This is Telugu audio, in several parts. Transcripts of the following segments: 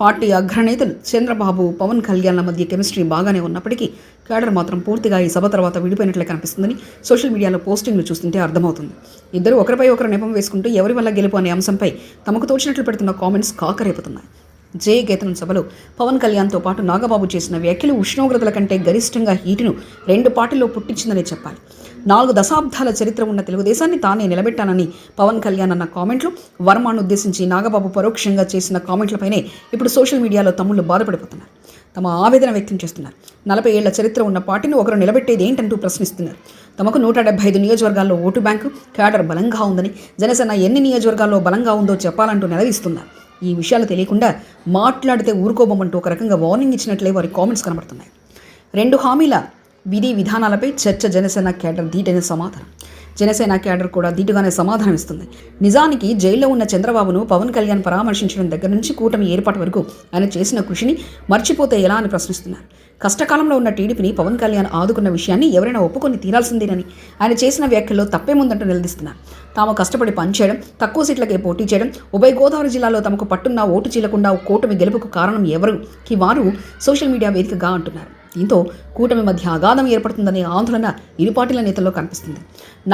పార్టీ అగ్రనేతలు చంద్రబాబు పవన్ కళ్యాణ్ల మధ్య కెమిస్ట్రీ బాగానే ఉన్నప్పటికీ కేడర్ మాత్రం పూర్తిగా ఈ సభ తర్వాత విడిపోయినట్లే కనిపిస్తుందని సోషల్ మీడియాలో పోస్టింగ్లు చూస్తుంటే అర్థమవుతుంది. ఇద్దరు ఒకరిపై ఒకరు నెపం వేసుకుంటూ ఎవరి వల్ల గెలుపు అనే అంశంపై తమకు తోచినట్లు పెడుతున్న కామెంట్స్ కాకరేపుతున్నాయి. జే గేతనం సభలో పవన్ కళ్యాణ్తో పాటు నాగబాబు చేసిన వ్యాఖ్యలు ఉష్ణోగ్రతల కంటే గరిష్టంగా హీటును రెండు పార్టీల్లో పుట్టించిందనే చెప్పాలి. నాలుగు దశాబ్దాల చరిత్ర ఉన్న తెలుగుదేశాన్ని తానే నిలబెట్టానని పవన్ కళ్యాణ్ అన్న కామెంట్లు వర్మను ఉద్దేశించి నాగబాబు పరోక్షంగా చేసిన కామెంట్లపైనే ఇప్పుడు సోషల్ మీడియాలో తమ్ముళ్ళు బాధపడిపోతున్నారు. తమ ఆవేదన వ్యక్తం చేస్తున్నారు. నలభై ఏళ్ళ చరిత్ర ఉన్న పార్టీని ఒకరు నిలబెట్టేది ఏంటంటూ ప్రశ్నిస్తున్నారు. తమకు నూట డెబ్బై ఐదు నియోజకవర్గాల్లో ఓటు బ్యాంకు క్యాడర్ బలంగా ఉందని జనసేన ఎన్ని నియోజకవర్గాల్లో బలంగా ఉందో చెప్పాలంటూ నిలదీస్తున్నారు. ఈ విషయాలు తెలియకుండా మాట్లాడితే ఊరుకోబోమంటూ ఒక రకంగా వార్నింగ్ ఇచ్చినట్లే వారి కామెంట్స్ కనబడుతున్నాయి. రెండు హామీల విధి విధానాలపై చర్చ జనసేన కేటర్ ధీటైన సమాధానం. జనసేన క్యాడర్ కూడా ధీటుగానే సమాధానం ఇస్తుంది నిజానికి జైల్లో ఉన్న చంద్రబాబును పవన్ కళ్యాణ్ పరామర్శించడం దగ్గర నుంచి కూటమి ఏర్పాటు వరకు ఆయన చేసిన కృషిని మర్చిపోతే ఎలా అని ప్రశ్నిస్తున్నారు. కష్టకాలంలో ఉన్న టీడీపీని పవన్ కళ్యాణ్ ఆదుకున్న విషయాన్ని ఎవరైనా ఒప్పుకొని తీరాల్సిందేనని ఆయన చేసిన వ్యాఖ్యల్లో తప్పేముందంటూ నిలదీస్తున్నారు. తాము కష్టపడి పనిచేయడం తక్కువ సీట్లకే పోటీ చేయడం ఉభయ గోదావరి జిల్లాలో తమకు పట్టున్న ఓటు చీలకుండా కూటమి గెలుపుకు కారణం ఎవరు? కి వారు సోషల్ మీడియా వేదికగా అంటున్నారు. దీంతో కూటమి మధ్య అగాధం ఏర్పడుతుందనే ఆందోళన ఇరు పార్టీల నేతల్లో కనిపిస్తుంది.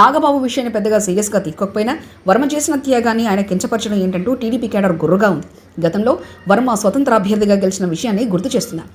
నాగబాబు విషయాన్ని పెద్దగా సీరియస్గా తీసుకోకపోయినా వర్మ చేసిన త్యాగాన్ని ఆయన కించపరచడం ఏంటంటూ టీడీపీ కేడర్ గుర్రుగా ఉంది. గతంలో వర్మ స్వతంత్ర అభ్యర్థిగా గెలిచిన విషయాన్ని గుర్తు చేస్తున్నారు